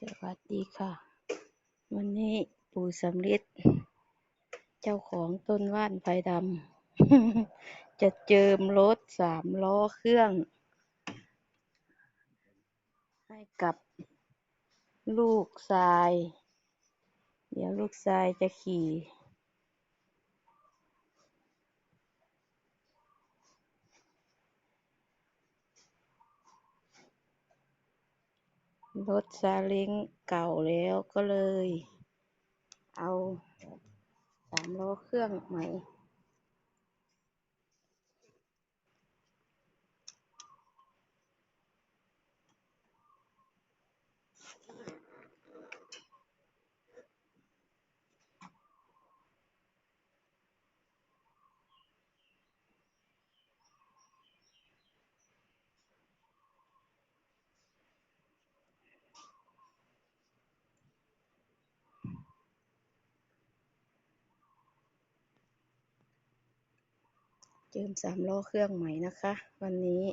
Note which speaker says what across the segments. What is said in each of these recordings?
Speaker 1: สวัสดีค่ะ วันนี้ปู่สำลิดเจ้าของต้นว่านไฟดำ จะเจิมรถสามล้อเครื่อง ให้กับลูกชาย เดี๋ยวลูกชายจะขี่ รถซาเล้งเก่าแล้วก็เลยเอาสามล้อเครื่องใหม่ เจิมสามล้อเครื่องใหม่นะคะ วันนี้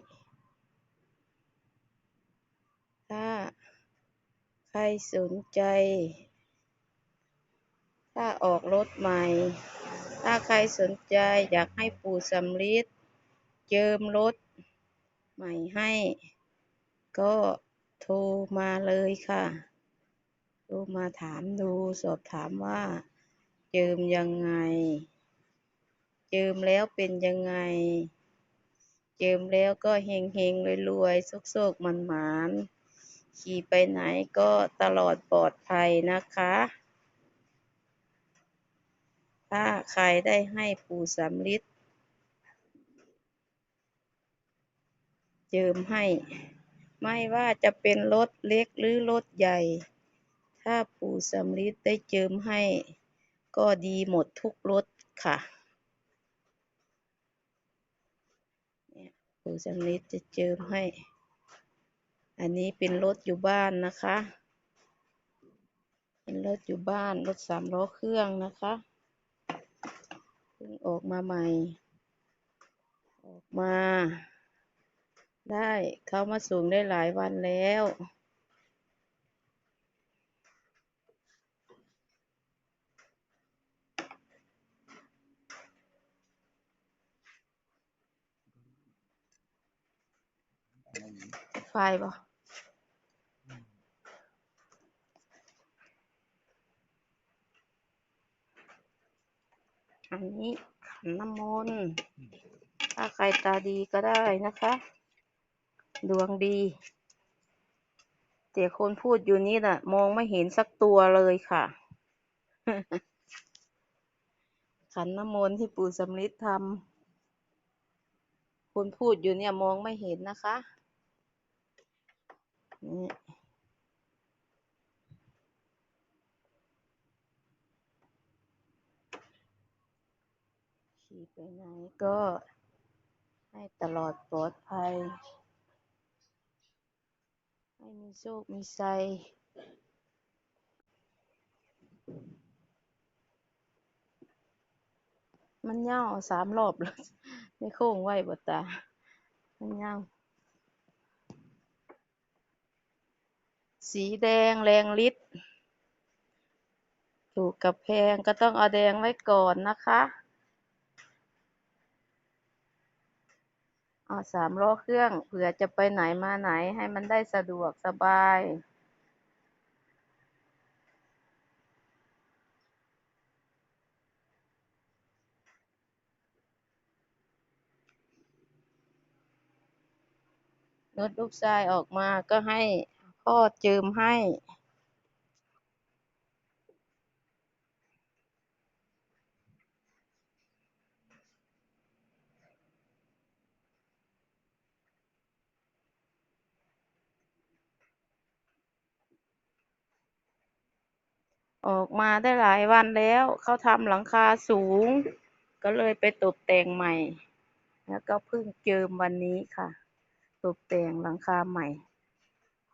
Speaker 1: ถ้าใครสนใจ ถ้าออกรถใหม่ ถ้าใครสนใจอยากให้ปู่สำลิดเจิมรถใหม่ให้ ก็โทรมาเลยค่ะโทรมาถามดูสอบถามว่า เจิมยังไง เจิมแล้วเป็นยังไง เจิมแล้วก็เฮงเฮงรวยรวยๆโชคมันหมานขี่ไปไหนก็ตลอดปลอดภัยนะคะ ถ้าใครได้ให้ปู่สำลิดเจิมให้ ไม่ว่าจะเป็นรถเล็กหรือรถใหญ่ ถ้าปู่สำลิดได้เจิมให้ ก็ดีหมดทุกรถค่ะ เนี่ย ปู่สำลิดจะเจิมให้ อันนี้เป็นรถอยู่บ้านนะคะ เป็นรถอยู่บ้านรถสามล้อเครื่องนะคะเพิ่งออกมาใหม่ ออกมา ได้เข้ามาส่งได้หลายวันแล้ว ไฟบ่อันนี้ขันน้ำมนต์ถ้าใครตาดีก็ได้นะคะ ดวงดี แต่คนพูดอยู่นี่น่ะ มองไม่เห็นสักตัวเลยค่ะ ขันน้ำมนต์ที่ปู่สำลิดทำคนพูดอยู่เนี่ยมองไม่เห็นนะคะ นี่ขี่ไปไหนก็ให้ตลอดปลอดภัย ให้มีโชค มีชัยมันยาสามรอบแล้ว ไม่โค้งไหวบ่ตา มันยา สีแดงแรงฤทธิ์ถูกกับแพงก็ต้องเอาแดงไว้ก่อนนะคะเอาสามล้อเครื่องเผื่อจะไปไหนมาไหนให้มันได้สะดวกสบายรถลูกชายออกมาก็ให้ พ่อเจิมให้ออกมาได้หลายวันแล้ว เขาทำหลังคาสูง ก็เลยไปตกแต่งใหม่ แล้วก็เพิ่งเจิมวันนี้ค่ะ ตกแต่งหลังคาใหม่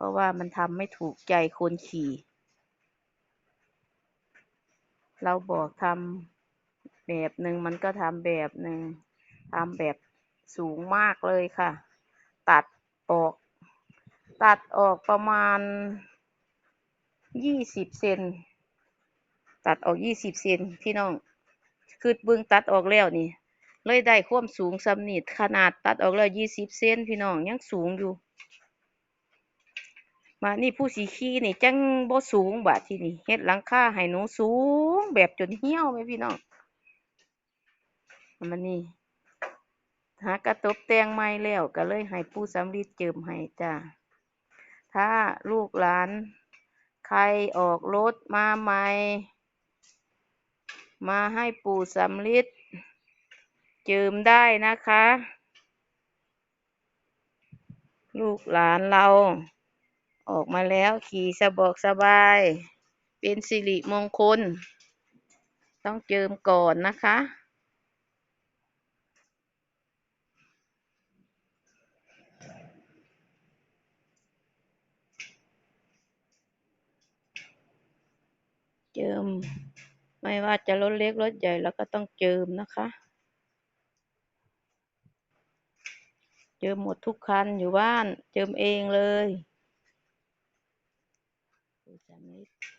Speaker 1: เพราะว่ามันทำไม่ถูกใจคนขี่ เราบอกทำแบบหนึ่งมันก็ทำแบบหนึ่งทำแบบสูงมากเลยค่ะ ตัดออก ตัดออกประมาณยี่สิบเซนตัดออกยี่สิบเซนพี่น้องคือเบิ่งตัดออกแล้วนี่ เลยได้ความสูงสำนิดขนาดตัดออกแล้วยี่สิบเซนพี่น้องยังสูงอยู่ มานี่ผู้สีขี้นี่จังบ่สูงบาดที่นี่เฮ็ดหลังคาให้หนูสูงแบบจนเหี่ยวไหมพี่น้องเอามันนี่หากระตบแต่งใหม่แล้วก็เลยให้ปู่สำริดเจิมให้จ้าถ้าลูกหลานใครออกรถมาใหม่ มาให้ปู่สำริดเจิมได้นะคะ ลูกหลานเรา ออกมาแล้วขี่สะบอกสบาย เป็นสิริมงคล ต้องเจิมก่อนนะคะ เจิม ไม่ว่าจะรถเล็กรถใหญ่เราก็ต้องเจิมนะคะเจิมหมดทุกคันอยู่บ้าน เจิมเองเลย ปู่สำริด